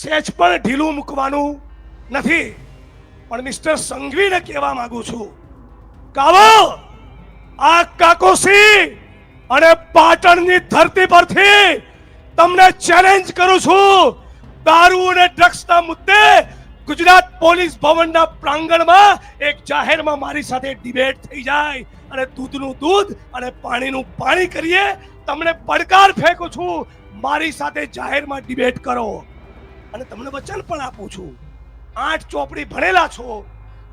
સેજ પણ ઢીલું મૂકવાનું નથી. પણ મિસ્ટર સંઘવીને કહેવા માંગુ છું કાવો આ કાકોસી અને પાટણની ધરતી પરથી તમને ચેલેન્જ કરું છું. દારૂ અને ડ્રગ્સના મુદ્દે ગુજરાત પોલીસ ભવનના પ્રાંગણમાં એક જાહેરમાં મારી સાથે ડિબેટ થઈ જાય. અને દૂધનું દૂધ અને પાણીનું પાણી કરીએ. તમને પડકાર ફેંકું છું. મારી સાથે જાહેરમાં ડિબેટ કરો. અને તમને વચન પણ આપું છું. આઠ ચોપડી ભણેલા છો.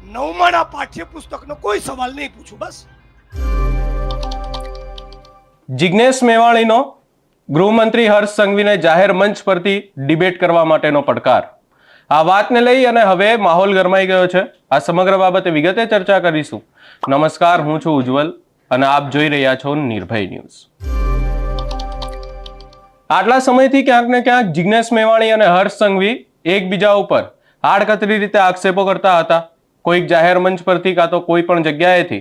નવમાના પાઠ્યપુસ્તકનો કોઈ સવાલ નહીં પૂછું, બસ. જિજ્ઞેશ મેવાણીનો ગૃહમંત્રી હર્ષ સંઘવીને જાહેર મંચ પરથી ડિબેટ કરવા માટેનો પડકાર. આ વાતને લઈ અને હવે માહોલ ગરમાઈ ગયો છે. આ સમગ્ર બાબતે વિગતે ચર્ચા કરીશું. નમસ્કાર, હું છું ઉજ્જવલ અને આપ જોઈ રહ્યા છો નિર્ભય ન્યૂઝ. આટલા સમયથી ક્યાંક ને ક્યાંક જિજ્ઞેશ મેવાણી અને હર્ષ સંઘવી એકબીજા ઉપર આડકતરી રીતે આક્ષેપો કરતા હતા. કોઈક જાહેર મંચ પરથી કાં તો કોઈ પણ જગ્યાએથી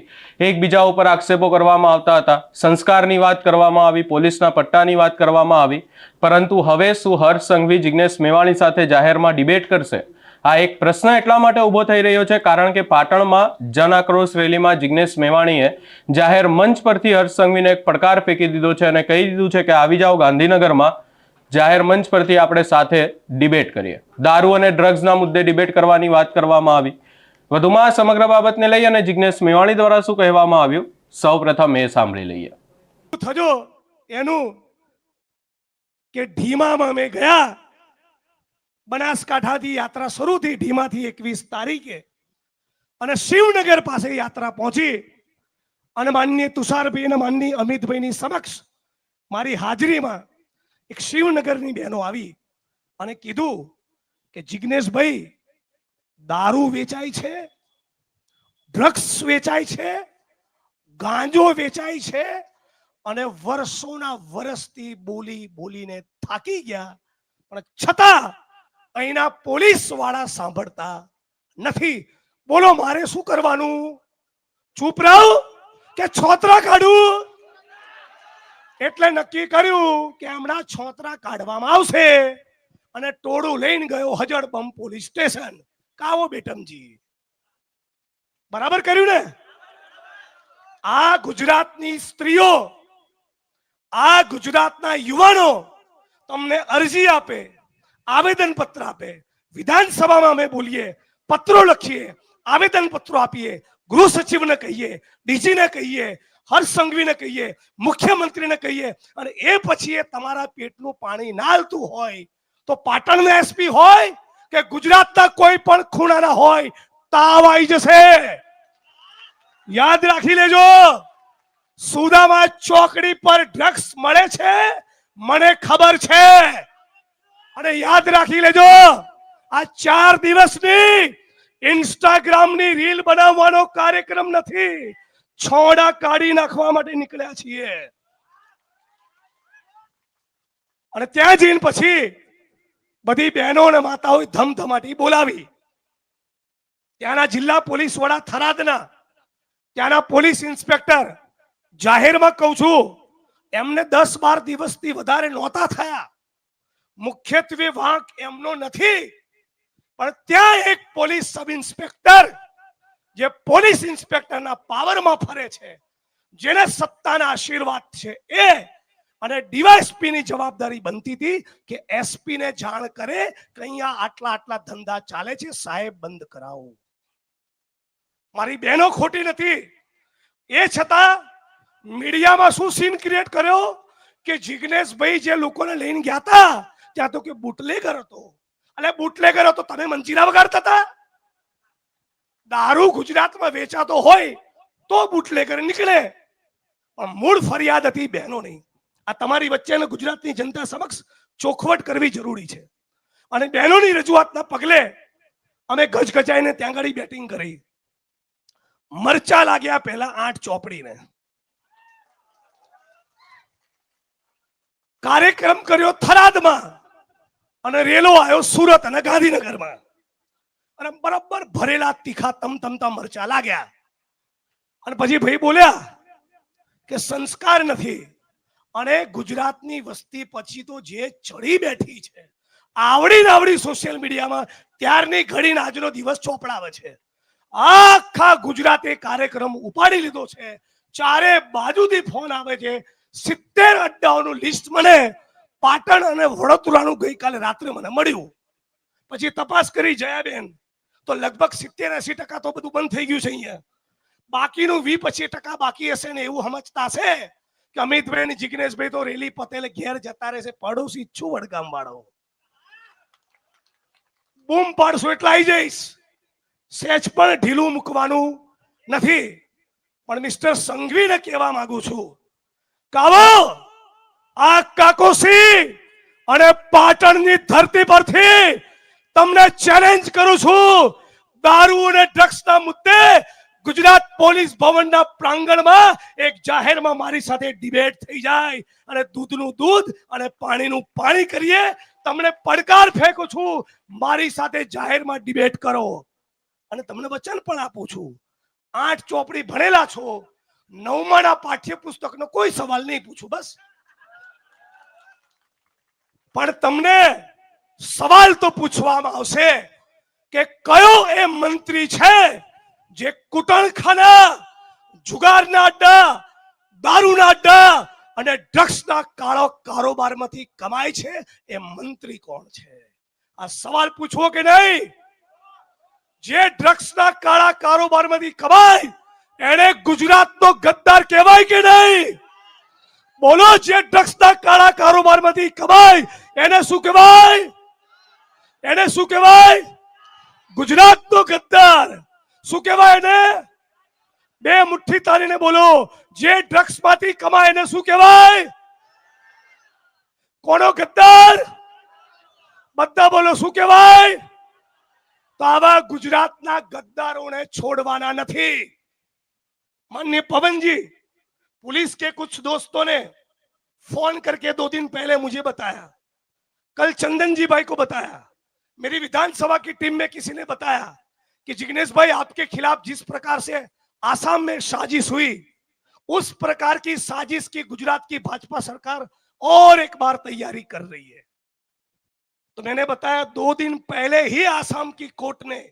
એકબીજા ઉપર આક્ષેપો કરવામાં આવતા હતા. સંસ્કારની વાત કરવામાં આવી, પોલીસના પટ્ટાની વાત કરવામાં આવી. પરંતુ હવે શું હર્ષ સંઘવી જિજ્ઞેશ મેવાણી સાથે જાહેરમાં ડિબેટ કરશે? આ એક પ્રશ્ન એટલા માટે ઊભો થઈ રહ્યો છે, કારણ કે પાટણમાં જન આક્રોશ રેલીમાં જિજ્ઞેશ મેવાણીએ જાહેર મંચ પરથી હર્ષ સંઘવીને એક પડકાર ફેંકી દીધો છે અને કહી દીધું છે કે આવી જાઓ ગાંધીનગરમાં, જાહેર મંચ પરથી આપણે સાથે ડિબેટ કરીએ. દારૂ અને ડ્રગ્સના મુદ્દે ડિબેટ કરવાની વાત કરવામાં આવી. વધુમાં આ સમગ્ર બાબતને લઈ અને જિજ્ઞેશ મેવાણી દ્વારા શું કહેવામાં આવ્યું? સૌ પ્રથમ એ સાંભળી લઈએ. થજો. એનું કે ઢીમામાં અમે ગયા બનાસકાંઠાથી યાત્રા શરૂ થઈ ઢીમાથી એકવીસ તારીખે અને શિવનગર પાસે યાત્રા પહોંચી અને માનનીય તુષારભાઈ અને માનનીય અમિતભાઈની સમક્ષ મારી હાજરીમાં એક શિવનગરની બહેનો આવી અને કીધું કે જિજ્ઞેશભાઈ દારૂ વેચાય છે, ડ્રગ્સ વેચાય છે, ગાંજો વેચાય છે અને વર્ષોના વર્ષથી બોલી બોલીને થાકી ગયા. પણ છતાં અહીંના પોલીસવાળા સાંભળતા નથી. બોલો, મારે શું કરવાનું? ચૂપ રહું કે છોતરા કાઢું? એટલે નક્કી કર્યું કે હમણાં છોતરા કાઢવામાં આવશે અને ટોળું લઈને ગયો હજડબમ પોલીસ સ્ટેશન. કાવો બેટમજી. બરાબર કર્યું ને? આ ગુજરાતની સ્ત્રીઓ, આ ગુજરાતના યુવાનો તમને અરજી આપે. આવેદન પત્ર આપે. વિધાનસભામાં અમે બોલીએ, પત્રો લખીએ આવેદન પત્રો આપીએ, ગૃહ સચિવને કહીએ, ડીજીને કહીએ હર્ષ સંઘવીને કહીએ, મુખ્યમંત્રીને કહીએ અને એ પછી એ તમારા પેટનું પાણી ના હાલતું હોય તો પાટણના એસપી હોય કે ગુજરાતના કોઈ પણ ખૂણાના હોય, તાવ આવી જશે. યાદ રાખી લેજો, સુદામા ચોકડી પર ડ્રગ્સ મળે છે, મને ખબર છે. અને યાદ રાખી લેજો, આ ચાર દિવસની ઇન્સ્ટાગ્રામની રીલ બનાવવાનો કાર્યક્રમ નથી. છોડા કાઢી નાખવા માટે નીકળ્યા છીએ. અને ત્યાં જઈને પછી બધી બહેનો અને માતાઓએ ધમધમાટી બોલાવી. ત્યાંના જિલ્લા પોલીસ વડા થરાદના, ત્યાંના પોલીસ ઇન્સ્પેક્ટર, જાહેરમાં કહું છું, એમને દસ બાર દિવસથી વધારે નહોતા થયા. મુખ્યત્વે વાંક એમનો નથી, પણ ત્યાં એક પોલીસ સબ ઇન્સ્પેક્ટર જે પોલીસ ઇન્સ્પેક્ટરના પાવરમાં ફરે છે, જેને સત્તાના આશીર્વાદ છે એ. અને ડીવાયએસપી ની જવાબદારી બનતી હતી કે એસપી ને જાણ કરે કે અહીંયા આટલા આટલા ધંધા ચાલે છે, સાહેબ બંધ કરાવો. મારી બહેનો ખોટી નથી. એ છતાં મીડિયામાં શું સીન ક્રિએટ કર્યો કે જિગ્નેશભાઈ જે લોકોને લઈને ગયા હતા ત્યાં તો કે બુટલેગર હતો. અને બુટલેગર હતો, તમે મંજીરા વગાડતા હતા? દારૂ ગુજરાતમાં વેચાતો હોય તો બુટલેગર નીકળે. પણ મૂળ ફરિયાદ હતી બહેનો નહીં આ તમારી વચ્ચે અને ગુજરાતની જનતા સમક્ષ ચોખવટ કરવી જરૂરી છે. અને બહેનોની રજૂઆતના પગલે અમે ગજગજાઈને ત્યાં આગળ બેટિંગ કરી. મરચા લાગ્યા પહેલા આઠ ચોપડીને. કાર્યક્રમ કર્યો થરાદમાં. અને રેલો આવ્યો સુરત અને ગાંધીનગરમાં. અને બરાબર ભરેલા તીખા તમ તમતા મરચા લાગ્યા. અને પછી ભાઈ બોલ્યા કે સંસ્કાર નથી, અને ગુજરાતની વસ્તી પછી તો જે ચડી બેઠી છે, આવડી ને આવડી સોશિયલ મીડિયામાં ત્યારની ઘડીને આજનો દિવસ ચોપડાવે છે. આખા ગુજરાતે કાર્યક્રમ ઉપાડી લીધો છે. ચારે બાજુથી ફોન આવે છે. સિત્તેર અડ્ડાઓનું લિસ્ટ મને પાટણ અને વડોદરાનું ગઈકાલે રાત્રે મને મળ્યું. પછી તપાસ કરી જયાબેન, તો લગભગ સિત્તેર એસી ટકા તો બધું બંધ થઈ ગયું છે અહીંયા. બાકીનું વી પચીસ ટકા બાકી હશે ને એવું સમજતા છે કે અમિતભાઈ અને જિગ્નેશભાઈ તો રેલી પટેલે ઘેર જતા રહેશે. પડોશી છું વડગામ વાળો. બૂમ પાડશો એટલે આવી જઈશ. સેજ પણ ઢીલું મૂકવાનું નથી. પણ મિસ્ટર સંઘવીને કહેવા માંગુ છું. કાવો! આ કાકોસી અને પાટણની ધરતી પરથી તમને ચેલેન્જ કરું છું. દારૂ અને ડ્રગ્સના મુદ્દે ગુજરાત પોલીસ ભવનના પ્રાંગણમાં એક જાહેરમાં મારી સાથે ડિબેટ થઈ જાય. અને દૂધનું દૂધ અને પાણીનું પાણી કરીએ. તમને પડકાર ફેંકું છું. મારી સાથે જાહેરમાં ડિબેટ કરો. અને તમને વચન પણ આપું છું. આઠ ચોપડી ભણેલા છો. નવમાના પાઠ્યપુસ્તકનો કોઈ સવાલ નહીં પૂછું, બસ. પણ તમને સવાલ તો પૂછવામાં આવશે કે કયો એ મંત્રી છે જે કુટણખાના જુગારના અડ્ડા, દારૂના અડ્ડા અને ડ્રગ્સના કાળો કારોબારમાંથી કમાય છે? એ મંત્રી કોણ છે? આ સવાલ પૂછવો કે નહીં? જે ડ્રગ્સના કાળા કારોબારમાંથી કમાય એને ગુજરાતનો ગદ્દાર કહેવાય કે નહીં? બોલો, જે ડ્રગ્સના કાળા કારોબારમાંથી કમાય એને શું કહેવાય એને શું કહેવાય ગુજરાતનો ગદ્દાર શું કહેવાય એને બે મુઠ્ઠી તારીને બોલો જે ડ્રગ્સ માંથી કમાય એને શું કહેવાય કોનો ગદ્દાર બધા બોલો શું કહેવાય તો આવા ગુજરાતના ગદ્દારોને છોડવાના નથી माननीय पवन जी पुलिस के कुछ दोस्तों ने फोन करके दो दिन पहले मुझे बताया कल चंदन जी भाई को बताया। मेरी विधानसभा की टीम में किसी ने बताया कि जिग्नेश भाई आपके खिलाफ जिस प्रकार से आसाम में साजिश हुई, उस प्रकार की साजिश की गुजरात की भाजपा सरकार और एक बार तैयारी कर रही है। तो मैंने बताया, दो दिन पहले ही आसाम की कोर्ट ने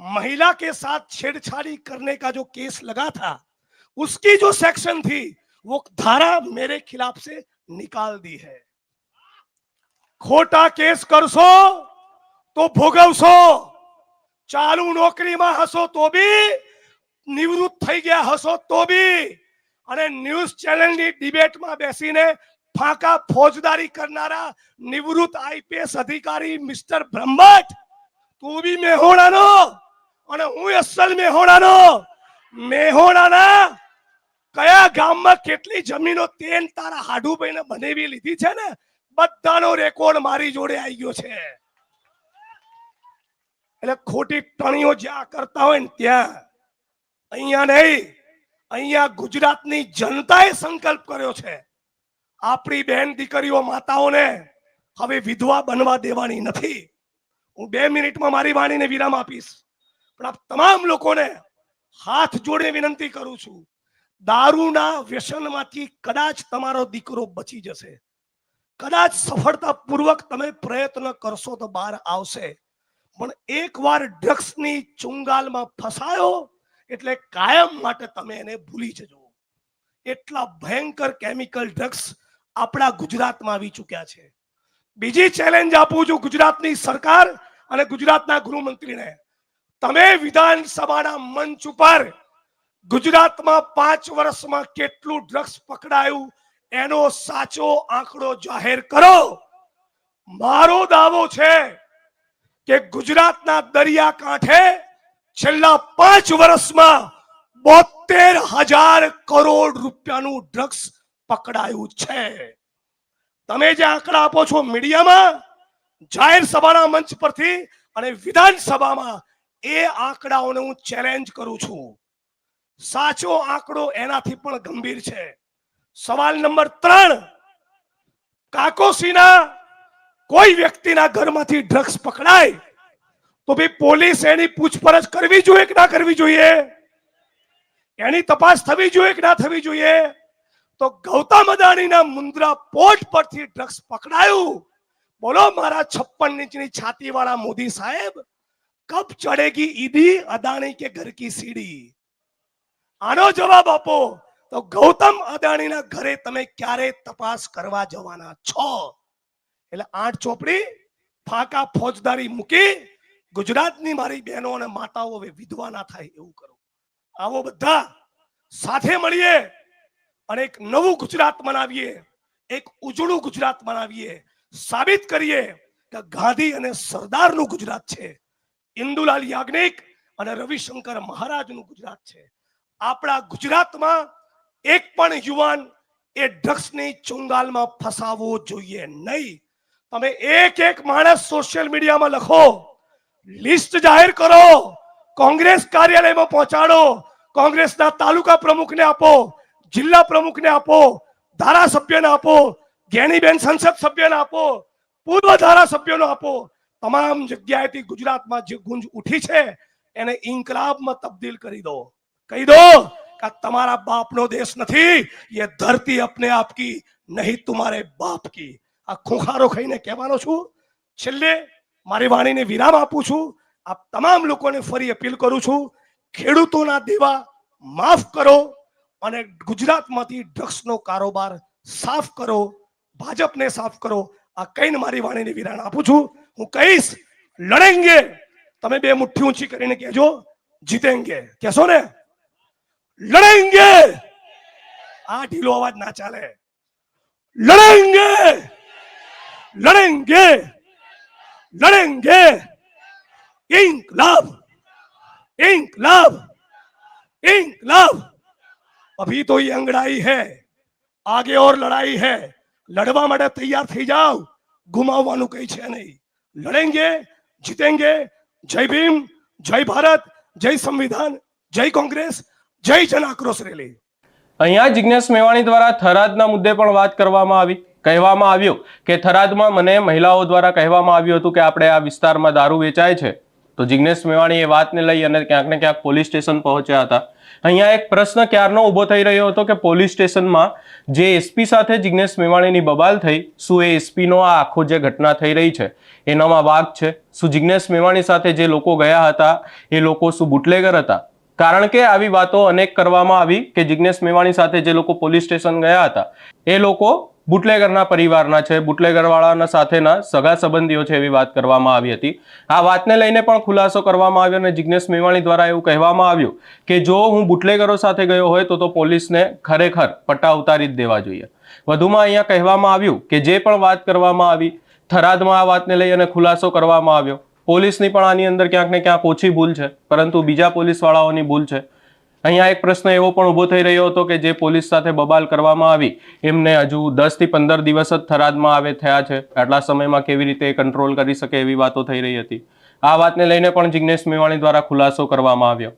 महिला के साथ छेड़छाड़ी करने का जो केस लगा था, उसकी जो सेक्शन थी, वो धारा मेरे खिलाफ से निकाल दी है। ખોટા કેસ કરશો તો ભોગવશો. ચાલુ નોકરીમાં હશો તો બી, નિવૃત્ત થઈ ગયા હશો તો બી. અને ન્યૂઝ ચેનલની ડિબેટમાં બેસીને ફાંકા ફોજદારી કરનારા નિવૃત્ત આઈપીએસ અધિકારી મિસ્ટર બ્રહ્મટ, તું બી મેહોણાનો અને હું અસલ મેહોણાનો. મેહોણાના કયા ગામમાં કેટલી જમીનો તેન તારા હાડુભાઈને બનેવી લીધી છે ને? બધાનો રેકોર્ડ મારી જોડે આવી ગયો છે. એટલે ખોટી ટણીઓ જ્યાં કરતા હોય ને ત્યાં, અહીંયા નહીં, અહીંયા ગુજરાતની જનતાએ સંકલ્પ કર્યો છે. આપણી બહેન દીકરીઓ માતાઓને હવે વિધવા બનવા દેવાની નથી. હું બે મિનિટમાં મારી વાણીને વિરામ આપીશ. પણ આપ તમામ લોકોને હાથ જોડે વિનંતી કરું છું. દારૂના વ્યસનમાંથી કદાચ તમારો દીકરો બચી જશે. કદાચ સફળતાપૂર્વક તમે પ્રયત્ન કરશો તો બહાર આવશે. પણ એકવાર ડ્રગ્સની ચુંગાલમાં ફસાયો એટલે કાયમ માટે તમે એને ભૂલી જજો. એટલા ભયંકર કેમિકલ ડ્રગ્સ આપણા ગુજરાતમાં આવી ચૂક્યા છે. બીજી ચેલેન્જ આપું છું ગુજરાતની સરકાર અને ગુજરાતના ગૃહમંત્રીને. તમે વિધાનસભાના મંચ ઉપર ગુજરાતમાં પાંચ વર્ષમાં કેટલું ડ્રગ્સ પકડાયું એનો સાચો આંકડો જાહેર કરો. મારો દાવો છે કે ગુજરાતના દરિયા કાંઠે છેલ્લા પાંચ વર્ષમાં બોતેર હજાર કરોડ રૂપિયાનું ડ્રગ્સ પકડાયું છે. તમે જે આંકડા આપો છો મીડિયામાં, જાહેર સભાના મંચ પરથી અને વિધાનસભામાં, એ આંકડાઓને હું ચેલેન્જ કરું છું. સાચો આંકડો એનાથી પણ ગંભીર છે. સવાલ નંબર ત્રણ. કાકોસીના કોઈ વ્યક્તિના ઘરમાંથી ડ્રગ્સ પકડાય, તો ભાઈ પોલીસ એની પૂછપરછ કરવી જોઈએ કે ના કરવી જોઈએ? એની તપાસ થવી જોઈએ કે ના થવી જોઈએ? તો ગૌતમ અદાણીના મુન્દ્રા પોર્ટ પરથી ડ્રગ્સ પકડાયું. બોલો, મારા છપ્પન ઇંચની છાતી વાળા મોદી સાહેબ કબ ચડેગી ઈદી અદાણી કે ઘર કી સીડી? આનો જવાબ આપો. તો ગૌતમ અદાણીના ઘરે તમે ક્યારે તપાસ કરવા જવાના છો? એટલે આઠ ચોપડી, ફાકા ફોજદારી મૂકી ગુજરાતની મારી બહેનો અને માતાઓ હવે વિધવા ના થાય એવું કરો. આવો બધા સાથે મળીએ અને એક નવું ગુજરાત બનાવીએ એક ઉજળું ગુજરાત બનાવીએ સાબિત કરીએ કે ગાંધી અને સરદારનું ગુજરાત છે. ઇન્દુલાલ યાજ્ઞિક અને રવિશંકર મહારાજનું ગુજરાત છે. આપણા ગુજરાતમાં એક પણ યુવાન એ ડ્રગ્સની ચુંગાલમાં ફસાવવો જોઈએ નહીં. તમે એક એક માણસ સોશિયલ મીડિયામાં લખો, લિસ્ટ જાહેર કરો, કોંગ્રેસ કાર્યાલયમાં પહોંચાડો, કોંગ્રેસના તાલુકા પ્રમુખને આપો, જિલ્લા પ્રમુખને આપો, ધારાસભ્યને આપો જ્ઞાનીબેન સંસદ સભ્યને આપો, પૂર્વ ધારાસભ્યનો આપો. તમામ જગ્યાએથી ગુજરાતમાં જે ગુંજ ઉઠી છે, એને ઇન્કલાબમાં તબદીલ કરી દો. કહી દો કે આ તમારા બાપનો દેશ નથી ये ધરતી अपने आप की નહીં तुम्हारे બાપ की આ ખોખારો ખાઈને કહેવાનો છું છેલ્લે મારી વાણીને વિરામ આપું છું આ તમામ લોકોને ફરી અપીલ કરું છું ખેડૂતોના દેવા માફ કરો અને ગુજરાતમાંથી ડ્રગ્સનો કારોબાર સાફ કરો ભાજપને સાફ કરો આ કહીને મારી વાણીને વિરામ આપું છું હું કહીશ લડેંગે તમે બે મુઠ્ઠી ઊંચી કરીને કહેજો જીતેંગે કહેશો ને लड़ेंगे। आठ ही आवाज़ ना चले। लड़ेंगे। लड़ेंगे। लड़ेंगे। इंकलाब। इंकलाब। इंकलाब। अभी तो ये अंगड़ाई है। आगे और लड़ाई है। लड़वा मडे तैयार थी, जाओ। घुमा कहीं छे नहीं। लड़ेंगे, जीतेंगे। जय भीम, जय भारत, जय संविधान, जय कांग्रेस જય જન આક્રોશ રેલી. અહીંયા જિજ્ઞેશ મેવાણી દ્વારા થરાદના મુદ્દે પણ વાત કરવામાં આવી, કહેવામાં આવ્યું કે થરાદમાં મને મહિલાઓ દ્વારા કહેવામાં આવ્યું હતું કે આપણે આ વિસ્તારમાં દારૂ વેચાય છે. તો જિજ્ઞેશ મેવાણી એ વાતને લઈ અને ક્યાંક ને ક્યાંક પોલીસ સ્ટેશન પહોંચ્યા હતા. અહીંયા એક પ્રશ્ન ક્યારનો ઊભો થઈ રહ્યો હતો કે પોલીસ સ્ટેશનમાં જે એસપી સાથે જિજ્ઞેશ મેવાણીની બબાલ થઈ, શું એ એસપીનો આ આખો જે ઘટના થઈ રહી છે, એનામાં વાઘ છે? શું જિજ્ઞેશ મેવાણી સાથે જે લોકો ગયા હતા, એ લોકો શું બુટલેગર હતા? કારણ કે આવી વાતો અનેક કરવામાં આવી કે જિજ્ઞેશ મેવાણી સાથે જે લોકો પોલીસ સ્ટેશન ગયા હતા, એ લોકો બુટલેગરના પરિવારના છે, બુટલેગરવાળાના સાથેના સગા સંબંધીઓ છે એવી વાત કરવામાં આવી હતી. આ વાતને લઈને પણ ખુલાસો કરવામાં આવ્યો અને જિજ્ઞેશ મેવાણી દ્વારા એવું કહેવામાં આવ્યું કે જો હું બુટલેગરો સાથે ગયો હોય તો તો પોલીસને ખરેખર પટ્ટા ઉતારી જ દેવા જોઈએ. વધુમાં અહીંયા કહેવામાં આવ્યું કે જે પણ વાત કરવામાં આવી, થરાદમાં આ વાતને લઈ અને ખુલાસો કરવામાં આવ્યો. પોલીસની પણ આની અંદર ક્યાંક ને ક્યાંક ઓછી ભૂલ છે, પરંતુ બીજા પોલીસવાળાઓની ભૂલ છે. અહીંયા એક પ્રશ્ન એવો પણ ઊભો થઈ રહ્યો હતો કે જે પોલીસ સાથે બબાલ કરવામાં આવી, એમને હજુ દસથી પંદર દિવસ જ થરાદમાં આવે થયા છે. આટલા સમયમાં કેવી રીતે કંટ્રોલ કરી શકે એવી વાતો થઈ રહી હતી. આ વાતને લઈને પણ જિજ્ઞેશ મેવાણી દ્વારા ખુલાસો કરવામાં આવ્યો.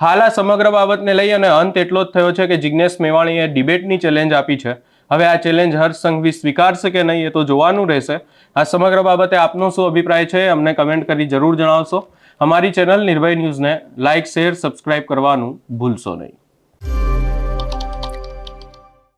હાલ આ સમગ્ર બાબતને લઈ અને અંત એટલો જ થયો છે કે જિજ્ઞેશ મેવાણીએ ડિબેટની ચેલેન્જ આપી છે. હવે આ ચેલેન્જ હર્ષ સંઘવી સ્વીકારશે કે નહીં એ તો જોવાનું રહેશે. આ સમગ્ર બાબતે આપનો શું અભિપ્રાય છે અમને કમેન્ટ કરી જરૂર જણાવશો. અમારી ચેનલ નિર્ભય ન્યૂઝને લાઇક શેર સબસ્ક્રાઇબ કરવાનું ભૂલશો નહીં.